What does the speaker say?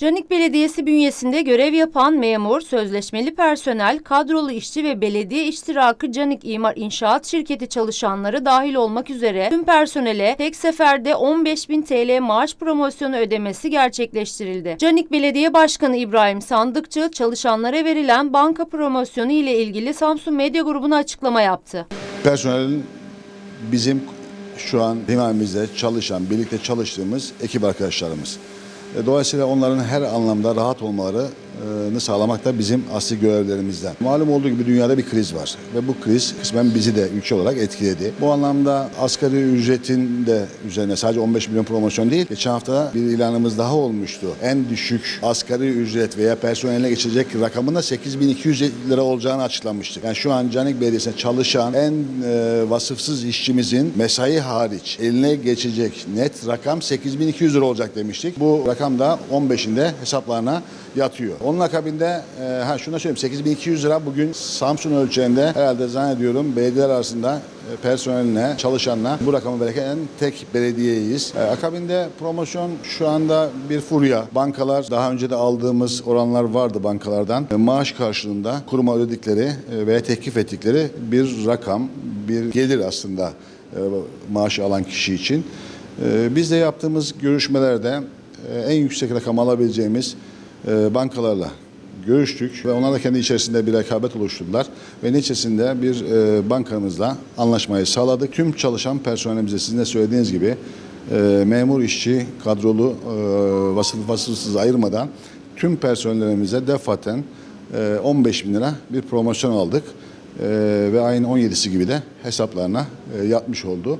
Canik Belediyesi bünyesinde görev yapan memur, sözleşmeli personel, kadrolu işçi ve belediye iştirakı Canik İmar İnşaat Şirketi çalışanları dahil olmak üzere tüm personele tek seferde 15.000 TL maaş promosyonu ödemesi gerçekleştirildi. Canik Belediye Başkanı İbrahim Sandıkçı, çalışanlara verilen banka promosyonu ile ilgili Samsun Medya Grubu'na açıklama yaptı. Personelin bizim şu an himayemizde çalışan, birlikte çalıştığımız ekip arkadaşlarımız. E, Dolayısıyla onların her anlamda rahat olmalarını sağlamak da bizim asli görevlerimizden. Malum olduğu gibi dünyada bir kriz var ve bu kriz kısmen bizi de ülke olarak etkiledi. Bu anlamda asgari ücretin de üzerine sadece 15 milyon promosyon değil, geçen hafta bir ilanımız daha olmuştu. En düşük asgari ücret veya personeline geçilecek rakamın da 8200 lira olacağını açıklamıştık. Yani şu an Canik Belediyesi'nde çalışan en e, vasıfsız işçimizin mesai hariç eline geçecek net rakam 8200 lira olacak demiştik. Bu rakam da 15'inde hesaplarına yatıyor. Onun akabinde e, ha şunu da söyleyeyim 8200 lira bugün Samsun ölçeğinde herhalde zannediyorum belediyeler arasında e, personeline, çalışanına bu rakamı veren tek belediyeyiz. E, akabinde promosyon şu anda bir furya. Bankalar daha önce de aldığımız oranlar vardı bankalardan. E, maaş karşılığında kuruma ödedikleri e, veya teklif ettikleri bir rakam, bir gelir aslında e, maaşı alan kişi için. E, biz de yaptığımız görüşmelerde e, en yüksek rakam alabileceğimiz bankalarla görüştük ve onlar da kendi içerisinde bir rekabet oluşturdular ve neticesinde bir e, bankamızla anlaşmayı sağladık. Tüm çalışan personelimize sizin de söylediğiniz gibi e, memur işçi kadrolu e, vasıf vasıfsız ayırmadan tüm personellerimize defaten e, 15 bin lira bir promosyon aldık. E, ve ayın 17'si gibi de hesaplarına e, yatmış oldu.